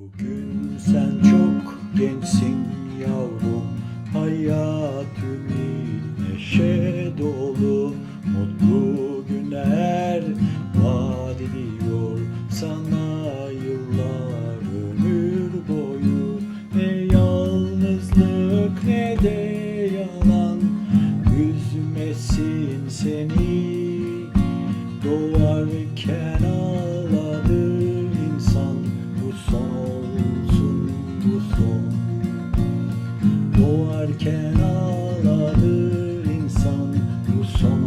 Bugün sen çok gençsin yavrum. Hayatın neşe dolu. Mutlu günler vaat ediyor. Sana yıllar ömür boyu. Ne yalnızlık ne de yalan. Üzmesin seni. Doğarken Doğarken ağladı insan. Bu son